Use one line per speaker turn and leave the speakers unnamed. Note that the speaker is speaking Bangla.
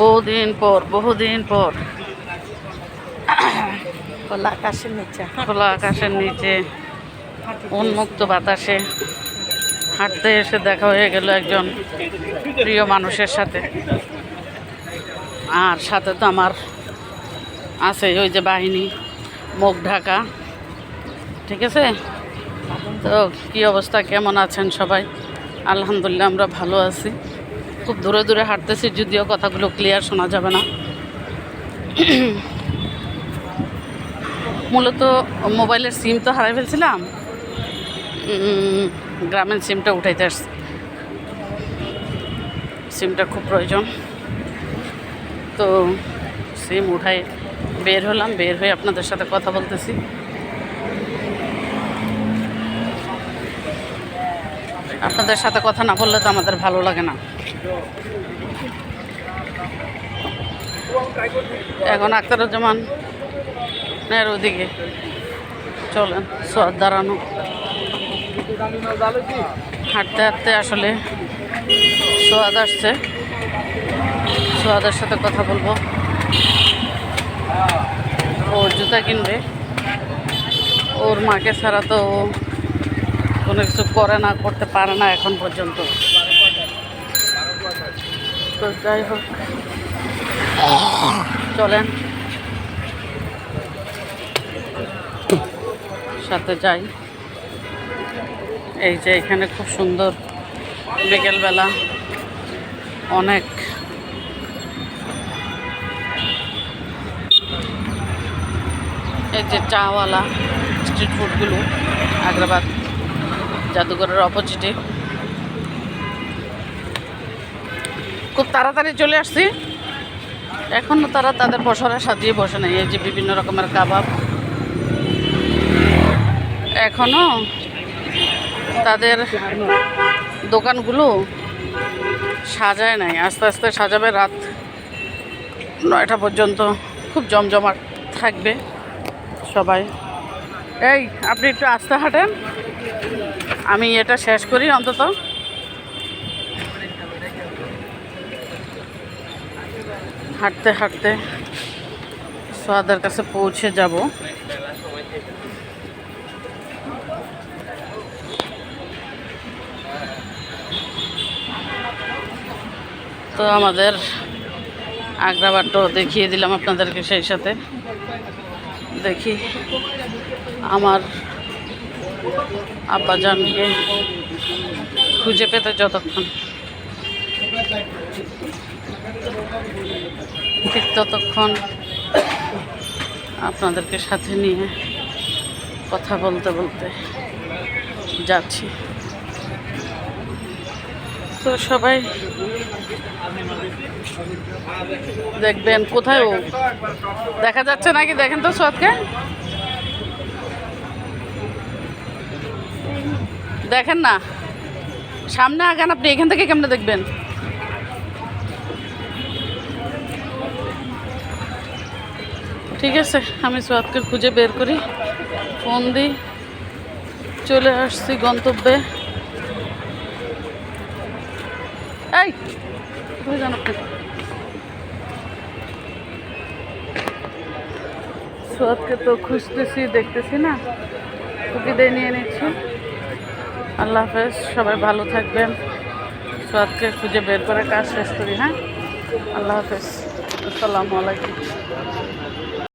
বহুদিন পর বহুদিন পর।
খোলা আকাশের নিচে।
খোলা আকাশের নিচে উন্মুক্ত বাতাসে হাঁটতে এসে দেখা হয়ে গেল একজন প্রিয় মানুষের সাথে। আর সাথে তো আমার আছে ওই যে বাহিনী মুখ ঢাকা। ঠিক আছে? তো কি অবস্থা কেমন আছেন সবাই? আলহামদুলিল্লাহ আমরা ভালো আছি। খুব দূরে দূরে হাঁটতেছি, যদিও কথাগুলো ক্লিয়ার শোনা যাবে না। মূলত মোবাইলের সিম তো হারাই ফেলছিলাম। গ্রামের সিমটা উঠাইতে আসছি। সিমটা খুব প্রয়োজন। তো সিম উঠাই বের হলাম, বের হয়ে আপনাদের সাথে কথা বলতেছি। আপনাদের সাথে কথা না বললে তো আমাদের ভালো লাগে না। এখন আখতারুজ্জামান এর ওদিকে। চলেন, সোয়াদ দাঁড়ানো। হাঁটতে হাঁটতে আসলে সোয়াদ আসছে। সোয়াদের সাথে কথা বলব। ওর জুতা কিনবে। ওর মাকে ছাড়া তো কোনো কিছু করে না, করতে পারে না এখন পর্যন্ত। তো যাই হোক, চলেন। সাথে যাই। এই যে এখানে খুব সুন্দর বিকেলবেলা অনেক এই যে চাওয়ালা স্ট্রিট ফুডগুলো আগ্রাবাদ জাদুঘরের অপোজিটে খুব তাড়াতাড়ি চলে আসছি। এখনও তারা তাদের পসরা সাজিয়ে বসে নেই, এই যে বিভিন্ন রকমের কাবাব। এখনও তাদের দোকানগুলো সাজায় নাই, আস্তে আস্তে সাজাবে রাত নয়টা পর্যন্ত। খুব জমজমাট থাকবে সবাই। এই, আপনি একটু আস্তে হাঁটেন। আমি এটা শেষ করি অন্তত। হাঁটতে হাঁটতে সোয়াদের কাছে পৌঁছে যাব। তো আমাদের আগ্রাবাদটাও দেখিয়ে দিলাম আপনাদেরকে সেই সাথে। দেখি আমার আব্বাজানকে খুঁজে পেতে যতক্ষণ। ঠিক ততক্ষণ আপনাদেরকে সাথে নিয়ে কথা বলতে বলতে যাচ্ছি। তো সবাই দেখবেন কোথায় ও? দেখা যাচ্ছে নাকি? দেখেন তো সৎকে দেখেন না। সামনে আগান আপনি এখান থেকে কেমনে দেখবেন? ঠিক আছে, আমি সোয়াদকে খুঁজে বের করি। ফোন দিই। চলে আসছি গন্তব্যে। এই সোয়াদকে তো খুঁজতেছি, দেখতেছি না। সুবিধায় নিয়ে নিচ্ছি। আল্লাহ হাফেজ, সবাই ভালো থাকবেন। সোয়াদকে খুঁজে বের করে কাজ শেষ করি হ্যাঁ? আল্লাহ হাফেজ। আসসালামু আলাইকুম।